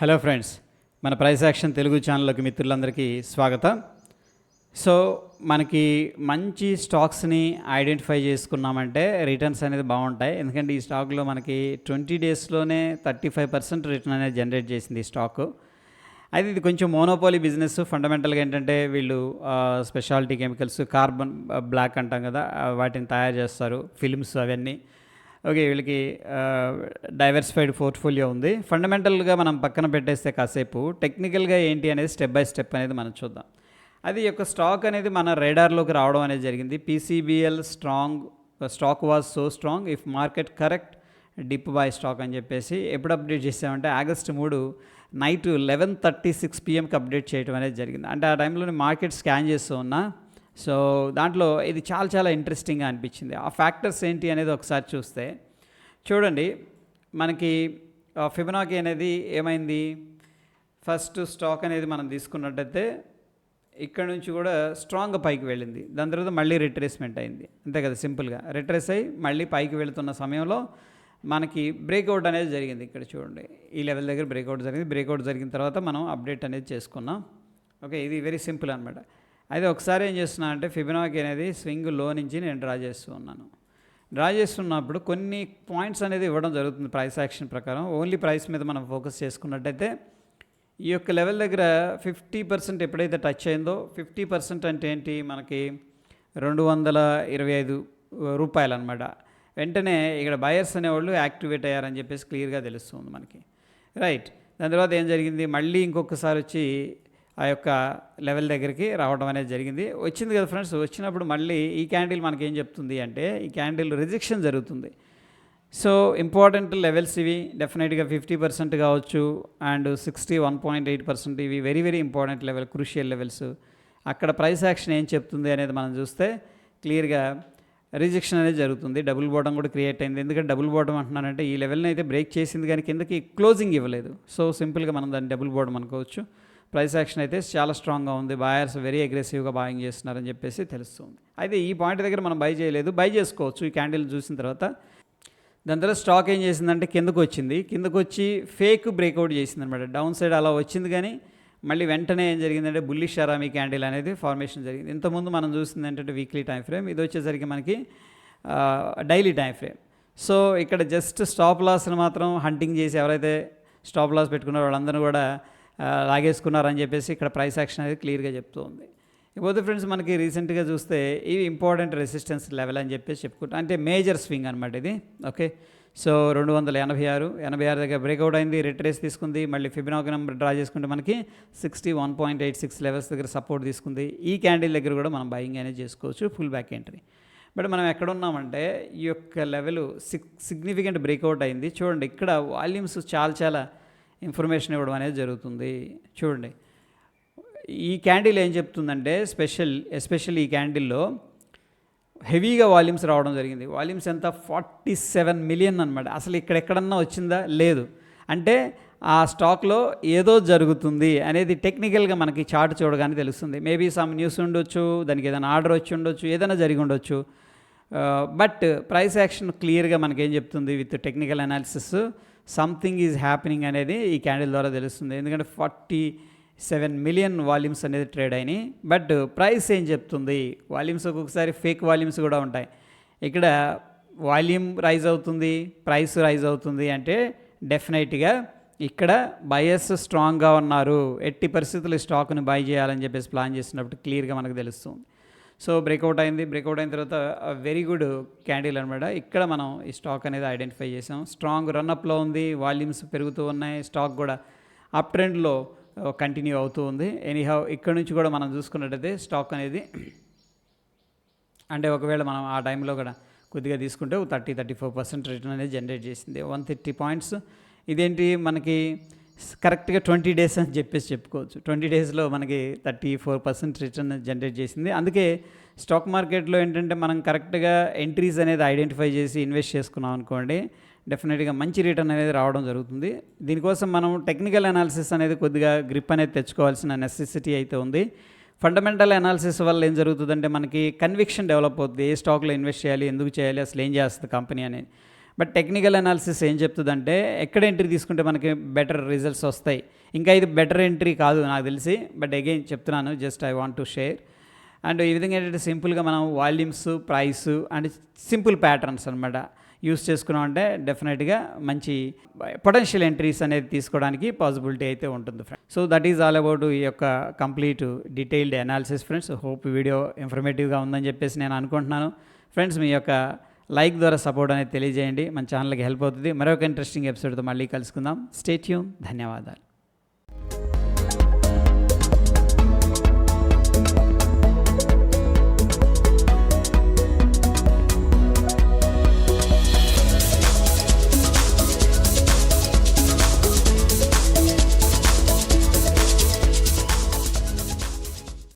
Hello friends మన price action Telugu ఛానల్లోకి మిత్రులందరికీ స్వాగతం. సో మనకి మంచి స్టాక్స్ని ఐడెంటిఫై చేసుకున్నామంటే రిటర్న్స్ అనేది బాగుంటాయి. ఎందుకంటే ఈ స్టాక్లో మనకి ట్వంటీ డేస్లోనే థర్టీ ఫైవ్ పర్సెంట్ రిటర్న్ అనేది జనరేట్ చేసింది ఈ స్టాక్. అయితే ఇది కొంచెం మోనోపాలీ బిజినెస్. ఫండమెంటల్గా ఏంటంటే వీళ్ళు స్పెషాలిటీ కెమికల్స్ కార్బన్ బ్లాక్ అంటాం కదా వాటిని తయారు చేస్తారు. ఫిల్మ్స్ అవన్నీ. ఓకే వీళ్ళకి డైవర్సిఫైడ్ పోర్ట్ఫోలియో ఉంది. ఫండమెంటల్గా మనం పక్కన పెట్టేస్తే కాసేపు టెక్నికల్గా ఏంటి అనేది స్టెప్ బై స్టెప్ అనేది మనం చూద్దాం. అది యొక్క స్టాక్ అనేది మన రేడార్లోకి రావడం అనేది జరిగింది. PCBL strong stock was so strong if market correct dip buy stock అని చెప్పేసి ఎప్పుడు అప్డేట్ చేసామంటే ఆగస్టు మూడు నైట్ లెవెన్ థర్టీ సిక్స్ పిఎంకి అప్డేట్ చేయడం అనేది జరిగింది. అంటే ఆ టైంలో మార్కెట్ స్కాన్ చేస్తూ ఉన్నా సో దాంట్లో ఇది చాలా చాలా ఇంట్రెస్టింగ్గా అనిపించింది. ఆ ఫ్యాక్టర్స్ ఏంటి అనేది ఒకసారి చూస్తే చూడండి మనకి ఫిబనాకి అనేది ఏమైంది? ఫస్ట్ స్టాక్ అనేది మనం తీసుకున్నట్టయితే ఇక్కడ నుంచి కూడా స్ట్రాంగ్గా పైకి వెళ్ళింది. దాని తర్వాత మళ్ళీ రిట్రేస్మెంట్ అయింది. అంతే కదా సింపుల్గా రిట్రేస్ అయ్యి మళ్ళీ పైకి వెళుతున్న సమయంలో మనకి బ్రేక్అవుట్ అనేది జరిగింది ఇక్కడ చూడండి. ఈ లెవెల్ దగ్గర బ్రేక్అవుట్ జరిగింది. బ్రేక్అవుట్ జరిగిన తర్వాత మనం అప్డేట్ అనేది చేసుకున్నాం. ఓకే ఇది వెరీ సింపుల్ అనమాట అయితే ఒకసారి ఏం చేస్తున్నా అంటే ఫిబినాకి అనేది స్వింగ్లో నుంచి నేను డ్రా చేస్తూ ఉన్నాను. డ్రా చేస్తున్నప్పుడు కొన్ని పాయింట్స్ అనేది ఇవ్వడం జరుగుతుంది ప్రైస్ యాక్షన్ ప్రకారం. ఓన్లీ ప్రైస్ మీద మనం ఫోకస్ చేసుకున్నట్టయితే ఈ యొక్క లెవెల్ దగ్గర ఫిఫ్టీ పర్సెంట్ ఎప్పుడైతే టచ్ అయిందో ఫిఫ్టీ పర్సెంట్ అంటే ఏంటి? మనకి రెండు వందల ఇరవై ఐదు రూపాయలు అనమాట వెంటనే ఇక్కడ బయర్స్ అనేవాళ్ళు యాక్టివేట్ అయ్యారని చెప్పేసి క్లియర్గా తెలుస్తుంది మనకి. రైట్. దాని తర్వాత ఏం జరిగింది? మళ్ళీ ఇంకొకసారి వచ్చి ఆ యొక్క లెవెల్ దగ్గరికి రావడం అనేది జరిగింది. వచ్చింది కదా ఫ్రెండ్స్ వచ్చినప్పుడు మళ్ళీ ఈ క్యాండిల్ మనకి ఏం చెప్తుంది అంటే ఈ క్యాండిల్ రిజెక్షన్ జరుగుతుంది. సో ఇంపార్టెంట్ లెవెల్స్ ఇవి డెఫినెట్గా ఫిఫ్టీ పర్సెంట్ కావచ్చు and sixty one point eight percent ఇవి very very important level crucial levels. అక్కడ ప్రైస్ యాక్షన్ ఏం చెప్తుంది అనేది మనం చూస్తే క్లియర్గా రిజెక్షన్ అనేది జరుగుతుంది. డబుల్ బాటం కూడా క్రియేట్ అయింది. ఎందుకంటే డబుల్ బాటం అంటున్నానంటే ఈ లెవెల్ని అయితే బ్రేక్ చేసింది కానీ కిందకి క్లోజింగ్ ఇవ్వలేదు. సో సింపుల్గా మనం దాన్ని డబుల్ బాటం అనుకోవచ్చు. ప్రైస్ యాక్షన్ అయితే చాలా స్ట్రాంగ్గా ఉంది. బాయర్స్ వెరీ అగ్రెసివ్గా బాయింగ్ చేస్తున్నారని చెప్పేసి తెలుస్తుంది. అయితే ఈ పాయింట్ దగ్గర మనం బై చేయలేదు. బై చేసుకోవచ్చు. ఈ క్యాండిల్ చూసిన తర్వాత. దాని తర్వాత స్టాక్ ఏం చేసిందంటే కిందకు వచ్చింది. కిందకు వచ్చి ఫేక్ బ్రేక్అవుట్ చేసింది అనమాట డౌన్ సైడ్ అలా వచ్చింది కానీ మళ్ళీ వెంటనే ఏం జరిగిందంటే బుల్లిష్ షరామీ క్యాండిల్ అనేది ఫార్మేషన్ జరిగింది. ఇంతకుముందు మనం చూసింది ఏంటంటే వీక్లీ టైం ఫ్రేమ్ ఇది వచ్చేసరికి మనకి డైలీ టైం ఫ్రేమ్ సో ఇక్కడ జస్ట్ స్టాప్ లాస్ని మాత్రం హంటింగ్ చేసి ఎవరైతే స్టాప్ లాస్ పెట్టుకున్నారో వాళ్ళందరూ కూడా లాగేసుకున్నారని చెప్పేసి ఇక్కడ ప్రైస్ యాక్షన్ అనేది క్లియర్గా చెప్తూ ఉంది ఇకపోతే ఫ్రెండ్స్ మనకి రీసెంట్గా చూస్తే ఇవి ఇంపార్టెంట్ రెసిస్టెన్స్ లెవెల్ అని చెప్పేసి చెప్పుకుంటాం అంటే మేజర్ స్వింగ్ అనమాట ఇది. ఓకే సో రెండు వందల ఎనభై ఆరు ఎనభై ఆరు దగ్గర బ్రేక్అవుట్ అయింది రిట్రేస్ తీసుకుంది మళ్ళీ ఫిబినాక్ నెంబర్ డ్రా చేసుకుంటే మనకి sixty one point eight six levels దగ్గర సపోర్ట్ తీసుకుంది. ఈ క్యాండిల్ దగ్గర కూడా మనం బయింగ్ అనేది చేసుకోవచ్చు ఫుల్ బ్యాక్ ఎంట్రీ బట్ మనం ఎక్కడ ఉన్నామంటే ఈ యొక్క లెవెల్ సిగ్ సిగ్నిఫికెంట్ బ్రేక్అవుట్ అయింది. చూడండి ఇక్కడ వాల్యూమ్స్ చాలా చాలా ఇన్ఫర్మేషన్ ఇవ్వడం అనేది జరుగుతుంది. చూడండి. ఈ క్యాండిల్ ఏం చెప్తుందంటే స్పెషల్ ఎస్పెషల్ ఈ క్యాండిల్లో హెవీగా వాల్యూమ్స్ రావడం జరిగింది. వాల్యూమ్స్ ఎంత? ఫార్టీ సెవెన్ మిలియన్ అనమాట అసలు ఇక్కడ ఎక్కడన్నా వచ్చిందా? లేదు. అంటే ఆ స్టాక్లో ఏదో జరుగుతుంది అనేది టెక్నికల్గా మనకి చార్ట్ చూడగానే తెలుస్తుంది. మేబీ సమ్ న్యూస్ ఉండొచ్చు దానికి ఏదైనా ఆర్డర్ వచ్చి ఉండొచ్చు ఏదైనా జరిగి ఉండొచ్చు. బట్ ప్రైస్ యాక్షన్ క్లియర్గా మనకేం చెప్తుంది with technical analysis something is happening అనేది ఈ క్యాండిల్ ద్వారా తెలుస్తుంది. ఎందుకంటే ఫార్టీ సెవెన్ మిలియన్ వాల్యూమ్స్ అనేది ట్రేడ్ అయినాయి. బట్ ప్రైస్ ఏం చెప్తుంది? వాల్యూమ్స్ ఒక్కొక్కసారి ఫేక్ వాల్యూమ్స్ కూడా ఉంటాయి. ఇక్కడ వాల్యూమ్ రైజ్ అవుతుంది ప్రైస్ రైజ్ అవుతుంది అంటే డెఫినెట్గా ఇక్కడ బయస్ స్ట్రాంగ్గా ఉన్నారు. ఎట్టి పరిస్థితులు స్టాక్ని బై చేయాలని చెప్పేసి ప్లాన్ చేసినప్పుడు క్లియర్గా మనకు తెలుస్తుంది. సో బ్రేక్అవుట్ అయింది. బ్రేక్అవుట్ అయిన తర్వాత వెరీ గుడ్ క్యాండిల్ అనమాట ఇక్కడ మనం ఈ స్టాక్ అనేది ఐడెంటిఫై చేసాం. స్ట్రాంగ్ రన్అప్లో ఉంది. వాల్యూమ్స్ పెరుగుతూ ఉన్నాయి. స్టాక్ కూడా అప్ ట్రెండ్లో కంటిన్యూ అవుతూ ఉంది. ఎనీహౌ ఇక్కడ నుంచి కూడా మనం చూసుకున్నట్టయితే స్టాక్ అనేది అంటే ఒకవేళ మనం ఆ టైంలో కూడా కొద్దిగా తీసుకుంటే thirty thirty four percent return అనేది జనరేట్ చేసింది. One thirty points. ఇదేంటి? మనకి కరెక్ట్గా ట్వంటీ డేస్ అని చెప్పేసి చెప్పుకోవచ్చు. ట్వంటీ డేస్లో మనకి thirty four percent return generate చేసింది. అందుకే స్టాక్ మార్కెట్లో ఏంటంటే మనం కరెక్ట్గా ఎంట్రీస్ అనేది ఐడెంటిఫై చేసి ఇన్వెస్ట్ చేసుకున్నాం అనుకోండి డెఫినెట్గా మంచి రిటర్న్ అనేది రావడం జరుగుతుంది. దీనికోసం మనం టెక్నికల్ అనాలిసిస్ అనేది కొద్దిగా గ్రిప్ అనేది తెచ్చుకోవాల్సిన నెసెసిటీ అయితే ఉంది. ఫండమెంటల్ అనాలిసిస్ వల్ల ఏం జరుగుతుందంటే మనకి కన్విక్షన్ డెవలప్ అవుతుంది. ఏ స్టాక్లో ఇన్వెస్ట్ చేయాలి ఎందుకు చేయాలి అసలు ఏం చేస్తుంది కంపెనీ అనేది. బట్ టెక్నికల్ అనాలిసిస్ ఏం చెప్తుందంటే ఎక్కడ ఎంట్రీ తీసుకుంటే మనకి బెటర్ రిజల్ట్స్ వస్తాయి. ఇంకా ఇది బెటర్ ఎంట్రీ కాదు నాకు తెలిసి బట్ అగైన్ చెప్తున్నాను just I want to share. And ఈ విధంగా ఏంటంటే సింపుల్గా మనం volumes price and simple patterns అనమాట యూస్ చేసుకున్నామంటే డెఫినెట్గా మంచి పొటెన్షియల్ ఎంట్రీస్ అనేది తీసుకోవడానికి పాసిబిలిటీ అయితే ఉంటుంది friends. So that is all about ఈ యొక్క complete detailed analysis friends. Hope video ఇన్ఫర్మేటివ్గా ఉందని చెప్పేసి నేను అనుకుంటున్నాను. ఫ్రెండ్స్ మీ యొక్క లైక్ ద్వారా సపోర్ట్ అనేది తెలియజేయండి. మన ఛానల్కి హెల్ప్ అవుతుంది. మరొక ఇంట్రెస్టింగ్ ఎపిసోడ్తో మళ్ళీ కలుసుకుందాం. స్టేట్యూమ్ ధన్యవాదాలు.